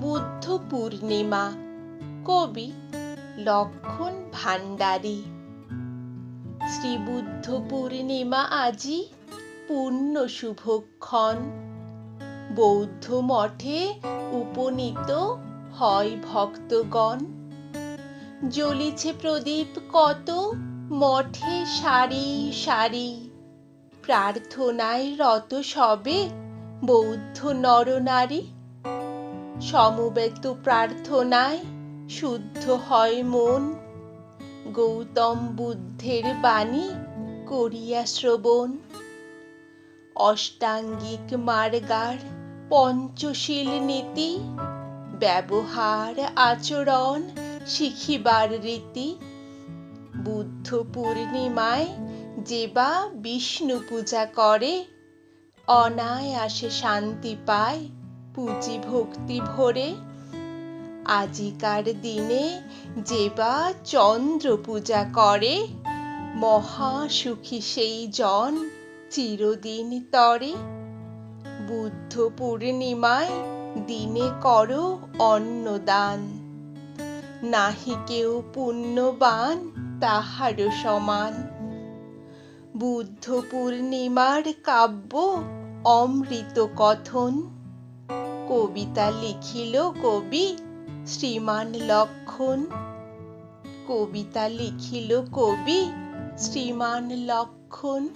বুদ্ধ পূর্ণিমা কবি লক্ষণ ভান্ডারী শ্রীবুদ্ধ পূর্ণিমা আজি পূর্ণ শুভক্ষণ। বৌদ্ধ মঠে উপনীত হয় ভক্তগণ। জ্বলিছে প্রদীপ কত, মঠে সারি সারি। প্রার্থনায় রত সবে বৌদ্ধ নরনারী। সমবেত প্রার্থনায় শুদ্ধ হয় মন। গৌতম বুদ্ধের বাণী করিয়া শ্রবণ। অষ্টাঙ্গিক মার্গার পঞ্চশীল নীতি, ব্যবহার আচরণ শিখিবার রীতি। বুদ্ধ পূর্ণিমায় যে বা বিষ্ণু পূজা করে, অনায়াসে শান্তি পায়। পুঁজি ভক্তি ভরে আজিকার দিনে যে বা চন্দ্র পূজা করে মহা সুখী সেই জন চিরদিন তরে। বুদ্ধ পূর্ণিমায় দিনে করো অন্নদান, নাহি কেউ পুণ্যবান তাহারও সমান। বুদ্ধ পূর্ণিমার কাব্য অমৃত কথন কবিতা লিখিল কবি শ্রীমান লক্ষণ। কবিতা লিখিল কবি শ্রীমান লক্ষণ।